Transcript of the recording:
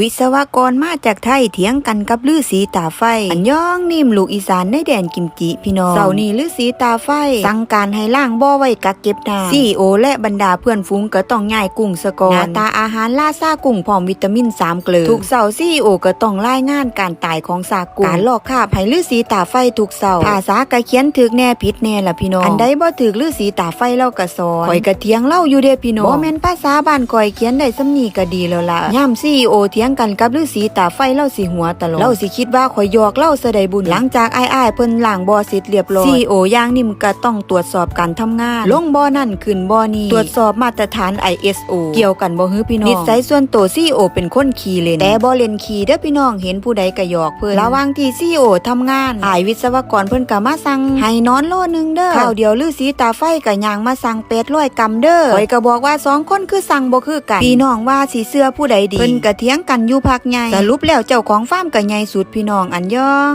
วิศวกรมาจากไทยเถียงกันกับลือสีตาไฟ อันย่องนิ่มลูกอีสานในแดนกิมจิพี่น้องเสาร์นี้ลือสีตาไฟ สั่งการให้ล่างบ่อไว้กักเก็บน้ำซีโอและบรรดาเพื่อนฝูงก็ต้องย้ายกุ้งสะกอนหน้าตาอาหารล่าซากุ้งพร้อมวิตามิน3เกลือทุกเสาร์ซีโอก็ต้องรายงานการตายของซากกุ้งการลอกคราบให้ลือสีตาไฟทุกเสาร์ภาษากะเขียนถึกแน่ผิดแน่ล่ะพี่น้องอันใดบ่ถึกลือสีตาไฟเล่าก็สอนข่อยก็เถียงเล่าอยู่เด้พี่น้องบ่แม่นภาษาบ้านข่อยเขียนได้สำนีก็ดีแล้วล่ะย่ำซีโอเถียงกันกับลือสีตาไฟเล่าสิหัวตลอดเล่าสิคิดว่าข่อยหยอกเล่าเสยใดบุญหลังจากอ้ายๆเพิ่นล้างบ่อเสร็จเรียบร้อยซีโอย่างนิ่มก็ต้องตรวจสอบการทำงาน ลงบ่อนั่นขึ้นบ่อนี้ตรวจสอบมาตรฐาน ISO เกี่ยวกันบ่ฮือพี่น้องนิสัยส่วนตัวซีโอเป็นคนขี้เล่นแต่บ่เล่นขี้เด้อพี่น้องเห็นผู้ใดก็หยอกเพิ่นระหว่างที่ซีโอทำงานอ้ายวิศวกรเพิ่นก็มาสั่งให้นอนโลนึงเด้อข้าวเดียวลือสีตาไฟก็ย่างมาสั่ง800กรัมเด้อข่อยก็บอกว่าสองคนคือสั่งบ่คือกันพี่น้องว่าสิเสื้อผู้ใดดีเพิ่นก็เถียงกันอยู่พักใหญ่สรุปแล้วเจ้าของฟาร์มก็ใหญ่สุดพี่น้องอันยอง